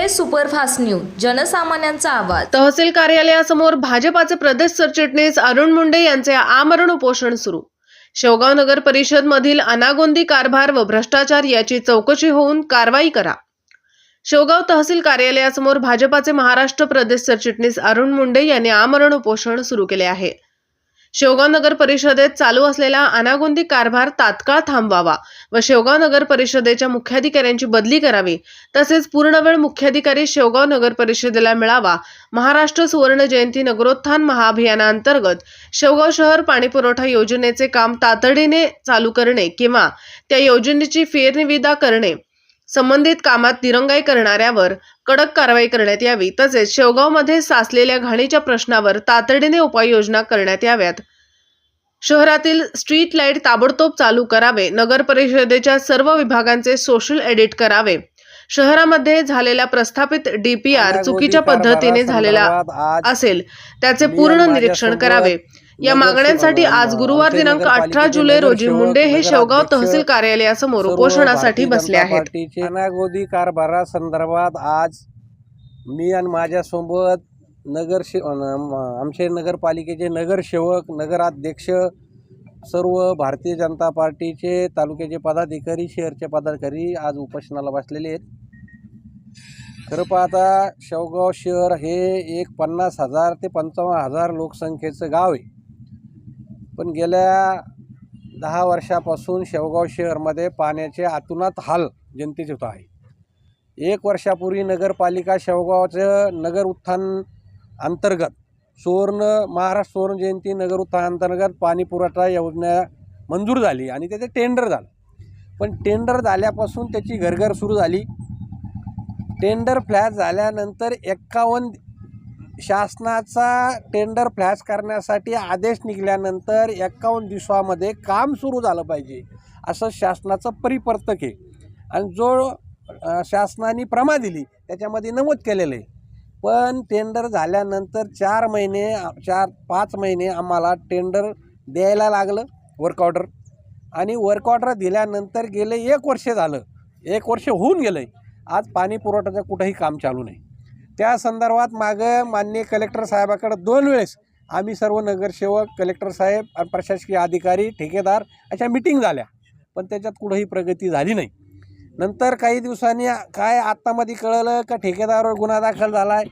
Pune superfast news जनसामान्यांचा आवाज. तहसील कार्यालयासमोर भाजपाचे प्रदेश सरचिटणीस अरुण मुंडे यांचे आमरण उपोषण सुरू. शेवगाव नगर परिषद मधील अनागोंदी कारभार व भ्रष्टाचार याची चौकशी होऊन कारवाई करा. शेवगाव तहसील कार्यालयासमोर भाजपाचे महाराष्ट्र प्रदेश सरचिटणीस अरुण मुंडे यांनी आमरण उपोषण सुरू केले आहे. शेवगाव नगर परिषदेत चालू असलेला अनागोंदी कारभार तात्काळ थांबवावा व शेवगाव नगर परिषदेच्या मुख्याधिकाऱ्यांची बदली करावी तसेच पूर्णवेळ मुख्याधिकारी शेवगाव नगर परिषदेला मिळावा महाराष्ट्र सुवर्ण जयंती नगरोत्थान महाअभियानाअंतर्गत शेवगाव शहर पाणीपुरवठा योजनेचे काम तातडीने चालू करणे किंवा त्या योजनेची फेरनिविदा करणे संबंधित कामात दिरंगाई करणाऱ्यावर कडक कारवाई करण्यात यावी. तसेच शेवगावमध्ये साचलेल्या घाणीच्या प्रश्नावर तातडीने उपाययोजना करण्यात याव्यात. शहरातील स्ट्रीट लाइट ताबडतोब चालू करावे. नगर परिषदेच्या सर्व विभागांचे सोशल एडिट करावे. शहरामध्ये झालेला प्रस्थापित डीपीआर चुकीच्या पद्धतीने झालेला असेल त्याचे पूर्ण निरीक्षण करावे. या मागण्यांसाठी आज गुरुवार दिनांक अठरा जुलै रोजी मुंडे हे शेवगाव तहसील कार्यालयासमोर उपोषणासाठी बसले आहेत. अनागोदी कारभारा संदर्भात आज मी आणि माझ्यासोबत नगरसे अन- आमचे नगरपालिकेचे नगरसेवक नगराध्यक्ष सर्व भारतीय जनता पार्टीचे तालुक्याचे पदाधिकारी शहरचे पदाधिकारी आज उपोषणाला बसलेले आहेत. खरं पाहता शेवगाव शहर हे एक पन्नास हजार ते पंचावन्न हजार लोकसंख्येचं गाव आहे. पण गेल्या दहा वर्षापासून शेवगाव शहरमध्ये पाण्याचे आतुनात हाल जनतेचे होत आहे. एक वर्षापूर्वी नगरपालिका शेवगावचं नगर उत्थान अंतर्गत सुवर्ण महाराष्ट्र सुवर्ण जयंती नगर उत्थानांतर्गत पाणी पुरवठा योजना मंजूर झाली आणि त्याचे टेंडर झालं. पण टेंडर झाल्यापासून त्याची घरघर सुरू झाली. टेंडर फ्लॅश झाल्यानंतर एक्कावन्न शासनाचा टेंडर फ्लॅश करण्यासाठी आदेश निघाल्यानंतर एकावन्न दिवसामध्ये काम सुरू झालं पाहिजे असं शासनाचं परिपर्तक आहे. आणि जो शासनाने प्रमा दिली त्याच्यामध्ये नमूद केलेलं आहे. पण टेंडर झाल्यानंतर चार महिने चार पाच महिने आम्हाला टेंडर द्यायला लागलं वर्क ऑर्डर आणि वर्क ऑर्डर दिल्यानंतर गेले एक वर्ष झालं. एक वर्ष होऊन गेलं आहे आज पाणी पुरवठ्याचं कुठंही काम चालू नाही. त्या संदर्भात मागं माननीय कलेक्टर साहेबाकडं दोन वेळेस आम्ही सर्व नगरसेवक कलेक्टर साहेब आणि प्रशासकीय अधिकारी ठेकेदार अशा मिटिंग झाल्या. पण त्याच्यात कुठंही प्रगती झाली नाही. नंतर काही दिवसांनी काय आत्तामध्ये कळलं का ठेकेदारावर गुन्हा दाखल झाला आहे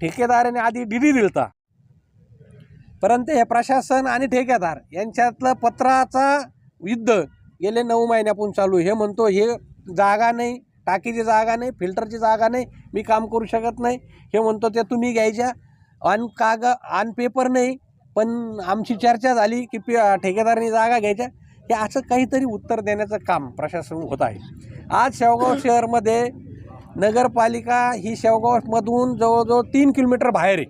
ठेकेदाराने आधी डी डी दिलता. परंतु हे प्रशासन आणि ठेकेदार यांच्यातलं पत्राचा युद्ध गेले नऊ महिन्यापासून चालू हे म्हणतो हे जागा नाही. टाकीची जागा नाही फिल्टरची जागा नाही मी काम करू शकत नाही. हे म्हणतो ते तुम्ही घ्यायच्या. ऑन काग ऑन पेपर नाही पण आमची चर्चा झाली की पे ठेकेदारांनी जागा घ्यायच्या. हे असं काहीतरी उत्तर देण्याचं काम प्रशासन होत आहे. आज शेवगाव शहरमध्ये नगरपालिका ही शेवगावमधून जवळजवळ तीन किलोमीटर बाहेर आहे.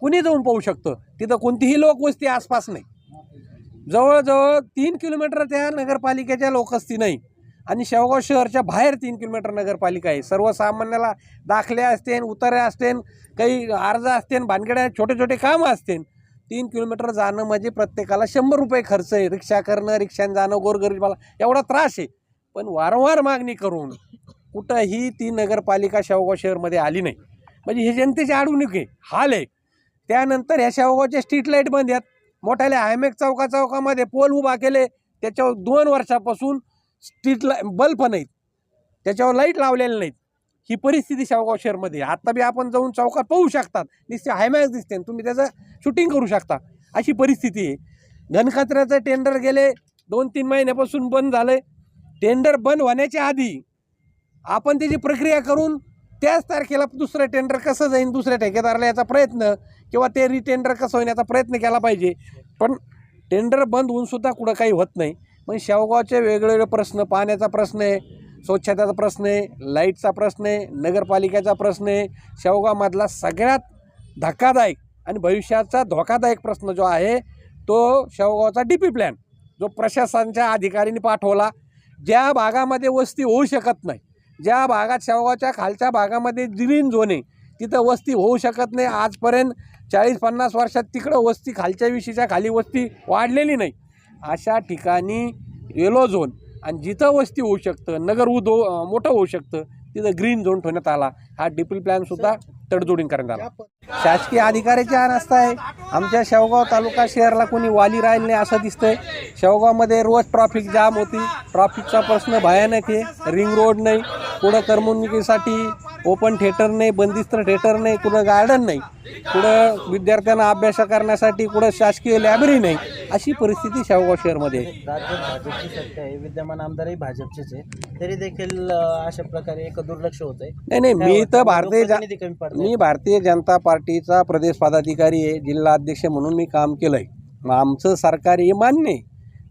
कुणी जाऊन पाहू शकतं? तिथं कोणतीही लोकवस्ती आसपास नाही. जवळजवळ तीन किलोमीटर त्या नगरपालिकेच्या लोकवस्ती नाही. आणि शेवगाव शहरच्या बाहेर तीन किलोमीटर नगरपालिका आहे. सर्वसामान्याला दाखले असतील उतारे असतेन काही अर्ज असतील भानगड्या छोटे छोटे कामं असतेन. तीन किलोमीटर जाणं म्हणजे प्रत्येकाला शंभर रुपये खर्च आहे. रिक्षा करणं रिक्षाने जाणं गोरगरीबाला एवढा त्रास आहे. पण वारंवार मागणी करून कुठंही ती नगरपालिका शेवगाव शहरमध्ये आली नाही. म्हणजे हे जनतेची अडवणूक आहे. हाल आहे. त्यानंतर ह्या शेवगावच्या स्ट्रीट लाइट बंद आहेत. मोठ्याल्या हायमेक चौका चौकामध्ये पोल उभा केले. त्याच्यावर दोन वर्षापासून स्ट्रीट ला बल्ब नाहीत. त्याच्यावर लाइट लावलेले नाहीत. ही परिस्थिती शेवगाव शहरमध्ये आहे. बी आपण जाऊन चौकात पाहू शकतात. निश्चित हायमॅक्स दिसते. तुम्ही त्याचं शूटिंग करू शकता. अशी परिस्थिती आहे. घनकचऱ्याचं टेंडर गेले दोन तीन महिन्यापासून बंद झालं टेंडर बंद होण्याच्या आधी आपण त्याची प्रक्रिया करून त्याच तारखेला दुसरं टेंडर कसं जाईन दुसऱ्या ठेकेदाराला याचा प्रयत्न किंवा ते रिटेंडर कसं होण्याचा प्रयत्न केला पाहिजे. पण टेंडर बंद होऊन सुद्धा कुठं काही होत नाही. पण शेवगावचे वेगवेगळे प्रश्न पाण्याचा प्रश्न आहे स्वच्छतेचा प्रश्न आहे लाईटचा प्रश्न आहे नगरपालिकेचा प्रश्न आहे शेवगावमधला सगळ्यात धक्कादायक आणि भविष्याचा धोकादायक प्रश्न जो आहे तो शेवगावचा डी पी प्लॅन जो प्रशासनाच्या अधिकाऱ्यांनी पाठवला ज्या भागामध्ये वस्ती होऊ शकत नाही ज्या भागात शेवगावच्या खालच्या भागामध्ये ग्रीन झोन आहे तिथं वस्ती होऊ शकत नाही. आजपर्यंत चाळीस पन्नास वर्षात तिकडं वस्ती खालच्या विषयीच्या खाली वस्ती वाढलेली नाही. अशा ठिकाणी येलो झोन आणि जिथं वस्ती होऊ शकतं नगर उदो मोठं होऊ शकतं तिथं ग्रीन झोन ठेवण्यात आला. हा डिपल प्लॅनसुद्धा तडजोडीन करण्यात आला. शासकीय अधिकाऱ्याची अनास्था आहे. आमच्या शेवगाव तालुका शहरला कोणी वाली राहिले नाही असं दिसतंय. शेवगावमध्ये रोज ट्रॉफिक जाम होती. ट्रॉफिकचा प्रश्न भयानक आहे. रिंग रोड नाही. पुढं करमणुकीसाठी ओपन थिएटर नाही बंदिस्त थिएटर नाही कुठं गार्डन नाही. कुठं विद्यार्थ्यांना अभ्यास करण्यासाठी कुठं शासकीय लायब्ररी नाही. अशी परिस्थिती शेवगाव शहरमध्ये आहे. राज्यात भाजपची सत्ता आहे विद्यमान आमदारही भाजपचेच आहे. तरी देखील अं, अशा प्रकारे एक दुर्लक्ष होत आहे नाही नाही मी तर भारतीय जा कमी पडतात मी भारतीय जनता पार्टीचा प्रदेश पदाधिकारी आहे जिल्हा अध्यक्ष म्हणून मी काम केलं आहे आमचं सरकार हे मान्य आहे.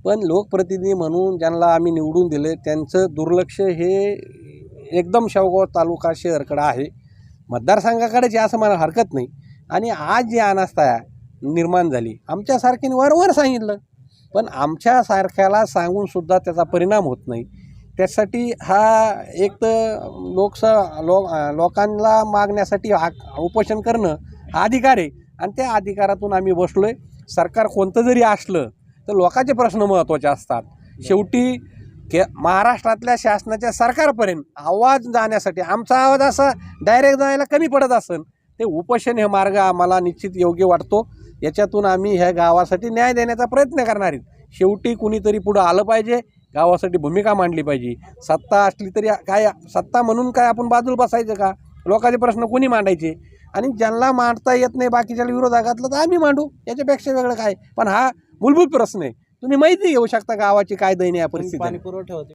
पण लोकप्रतिनिधी म्हणून ज्यांना आम्ही निवडून दिले त्यांचं दुर्लक्ष हे एकदम शेवगाव तालुका शहरकडं आहे. मतदारसंघाकडे जे असं मला हरकत नाही. आणि आज जी अनास्था निर्माण झाली. आमच्यासारख्याने वरवर सांगितलं. पण आमच्यासारख्याला सांगूनसुद्धा त्याचा परिणाम होत नाही. त्यासाठी हा एक तर लोकसभा लो लोकांना मागण्यासाठी हा उपोषण करणं हा अधिकार आहे. आणि त्या अधिकारातून आम्ही बसलो आहे सरकार कोणतं जरी असलं तर लोकांचे प्रश्न महत्त्वाचे असतात. शेवटी के महाराष्ट्रातल्या शासनाच्या सरकारपर्यंत आवाज जाण्यासाठी आमचा आवाज असा डायरेक्ट जायला कमी पडत असेल ते उपोषण हे मार्ग आम्हाला निश्चित योग्य वाटतो. याच्यातून आम्ही ह्या गावासाठी न्याय देण्याचा प्रयत्न करणार आहेत. शेवटी कुणीतरी पुढं आलं पाहिजे गावासाठी भूमिका मांडली पाहिजे. सत्ता असली तरी काय सत्ता म्हणून काय आपण बाजूला बसायचं का? लोकांचे प्रश्न कोणी मांडायचे? आणि ज्यांना मांडता येत नाही बाकीच्या विरोधात तर आम्ही मांडू. याच्यापेक्षा वेगळं काय? पण हा मूलभूत प्रश्न आहे. तुम्ही माहिती घेऊ शकता गावाची काय दयनीय परिस्थिती आहे. पाणी पुरवठा होते.